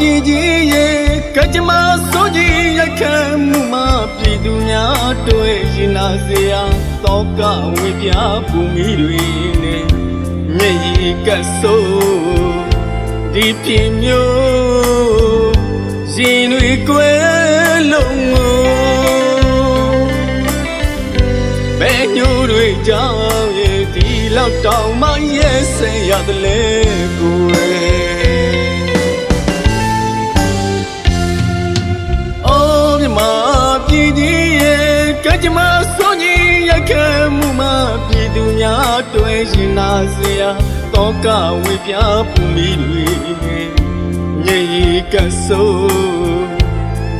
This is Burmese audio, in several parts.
ပြည်ကြီးရဲ့ကကြမစိုးကြီးရိုက်ခတ်မှုမှပြည်သူများတွေ့ရင်နာစရာတောကဝေပြပူမိတွေနဲ့မျက်ရည်ကဆိုးဒီပြည်မျိုးရှင်တွေကိုယ်လုံးကိုဘယ်ညိုတွေကြောင့်ရဲ့ဒီလောက်တောင်မှရဲ့ဆင်ရတဲ့လေကိုယ် ရင်နာစရာတော့ကဝေပြပူမီတွေညရီကဆိုး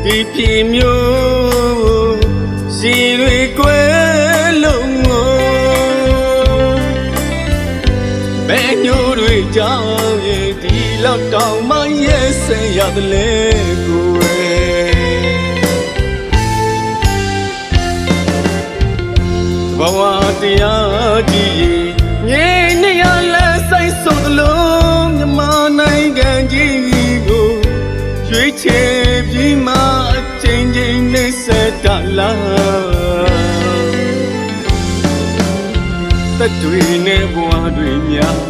ဒီပြင်းမျိုးရှင်တွေကိုယ်လုံးကိုဘယ်ညိုတွေကြောင့်ရဲ့ဒီလောက်တောင်မှရဲ့ဆင်ရတယ်လေကိုယ်ဘဝတရား လာတတွေနဲ့ဘဝတွေများ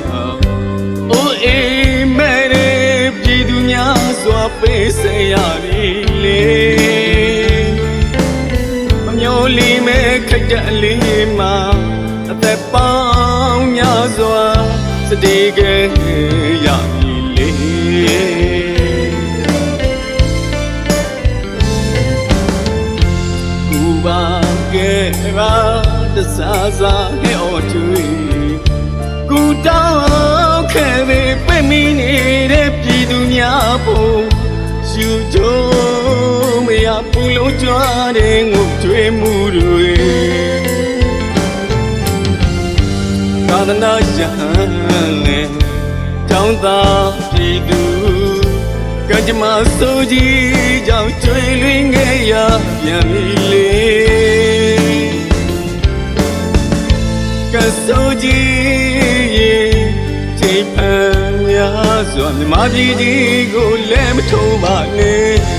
အိုးအေးမဲ့တဲ့ပြည်သူများစွာပေးစေရပြီလေမမျောလီမဲ့ခက်တဲ့လေးမှာအသက်ပေါင်းများစွာစတေးကရပြီလေ ပါတစားစားဟဲ့အော်ချွေကူတောင်းခဲ့ပေပြင်းမိနေတဲ့ပြည်သူများဖို့ရှူကြုံမရပူလို့ကြွားတဲ့ငုတ်ကြွေးမှုတွေသာသနာရဟန်းနဲ့တောင်းသာပြည်သူကကြမစိုးကြီးကြောင့်ကျွေးလွင်ခဲ့ရပြန်ပြီလေ ကဆိုကြီးရေချိန်ဖန်များစွာမြမပြည်ကြီးကိုလည်းမထုံးပါနဲ့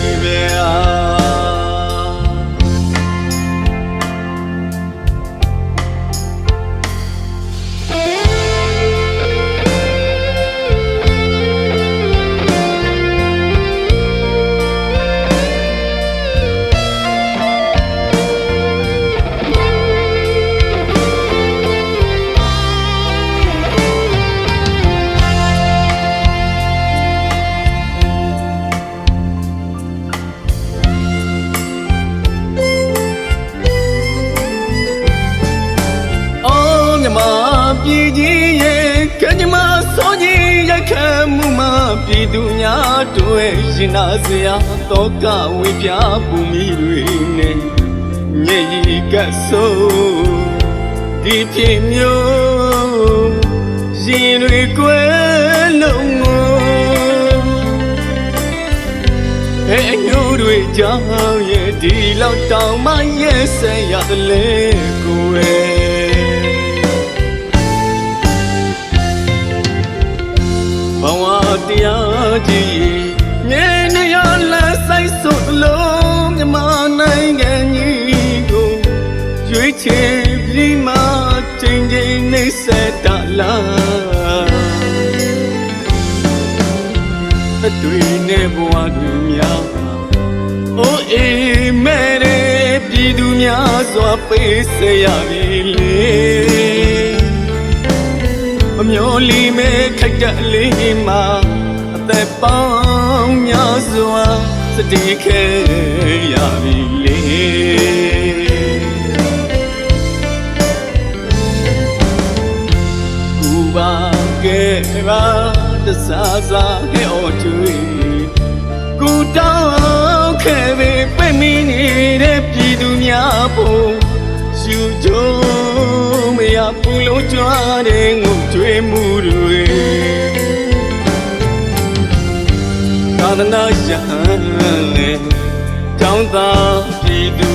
ပြည်ကြီးရေကညမဆိုကြီးရခံမှုမှာပြည်သူများတွေ့ရင်နာစရာတော့ကဝေပြပူမီတွေနဲ့ညရီကဆိုးဒီဖြစ်မျိုးရှင်တွေကိုယ်လုံးကိုဟဲ့ညို့တွေကြောင့်ရဲ့ဒီလောက်တောင်မှရဲ့ဆက်ရတယ်လေကိုယ် တရားကြီးငယ်နေရလဲဆိုင်ဆိုလုံးမြမနိုင်ငံကြီးကိုရွေးချယ်ပြီးမှချိန်ချိန်နေဆက်တလာအတွေ့နဲ့ဘဝတွေများအိုးအေးမဲ့တဲ့ပြည်သူများစွာပေးစေရပြီလေအ မျောလီမဲ့ခက်တဲ့လေးမှာအသက်ပေါင်းများစွာစတေးခဲရပြီလေကူပါကဲပါတစားစားဟဲ့အော်ကျွေးကူတောင်းခဲ့ပေပြင်းမိနေတဲ့ပြည်သူများဖို့ရှူကြုံမရပူ လို့ကြွားတဲ့ငုံကြွေးမှုတွေသာသနာရဟန်းနဲ့တောင်းသာပြည်သူ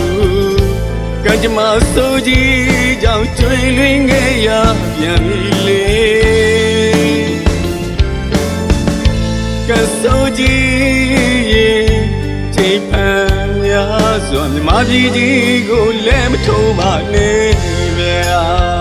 ကံကြမ္မာစိုးကြီးကြောင့်ကျွေးလွင်ခဲ့ရပြန်ပြီလေကဆိုကြီးရေချိန်ဖန်များစွာမြမပြည်ကြီးကိုလည်းမထုံးပါနဲ့ဗျာ